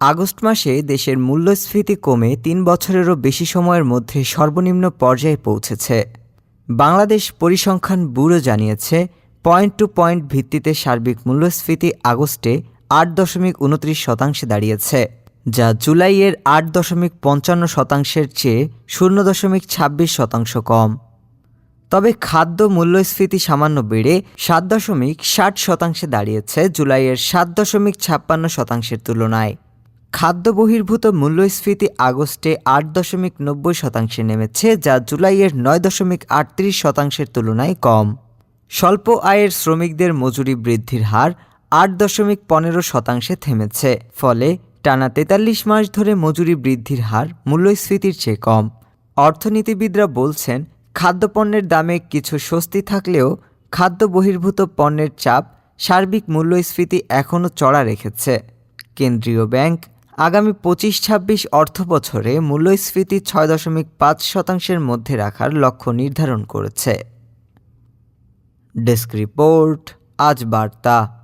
August মাসে দেশের মূল্যস্ফীতি কমে তিন বছরেরও বেশি সময়ের মধ্যে সর্বনিম্ন পর্যায়ে পৌঁছেছে। বাংলাদেশ পরিসংখ্যান ব্যুরো জানিয়েছে, পয়েন্ট টু পয়েন্ট ভিত্তিতে সার্বিক মূল্যস্ফীতি আগস্টে আট দশমিক উনত্রিশ শতাংশে দাঁড়িয়েছে, যা জুলাইয়ের আট দশমিক পঞ্চান্ন শতাংশের চেয়ে শূন্য দশমিক ছাব্বিশ শতাংশ কম। তবে খাদ্য মূল্যস্ফীতি সামান্য বেড়ে সাত দশমিক ষাট শতাংশে দাঁড়িয়েছে জুলাইয়ের সাত দশমিক ছাপ্পান্ন শতাংশের তুলনায়। খাদ্য বহির্ভূত মূল্যস্ফীতি আগস্টে আট দশমিক নব্বই শতাংশে নেমেছে, যা জুলাইয়ের নয় দশমিক আটত্রিশ শতাংশের তুলনায় কম। স্বল্প আয়ের শ্রমিকদের মজুরি বৃদ্ধির হার আট দশমিক পনেরো শতাংশে থেমেছে, ফলে টানা তেতাল্লিশ মাস ধরে মজুরি বৃদ্ধির হার মূল্যস্ফীতির চেয়ে কম। অর্থনীতিবিদরা বলছেন, খাদ্যপণ্যের দামে কিছু স্বস্তি থাকলেও খাদ্য বহির্ভূত পণ্যের চাপ সার্বিক মূল্যস্ফীতি এখনও চড়া রেখেছে। কেন্দ্রীয় ব্যাংক আগামী পঁচিশ ছাব্বিশ অর্থ বছরে মূল্যস্ফীতি ছয় দশমিক পাঁচ শতাংশের মধ্যে রাখার লক্ষ্য নির্ধারণ করেছে। ডেস্ক রিপোর্ট, আজ বার্তা।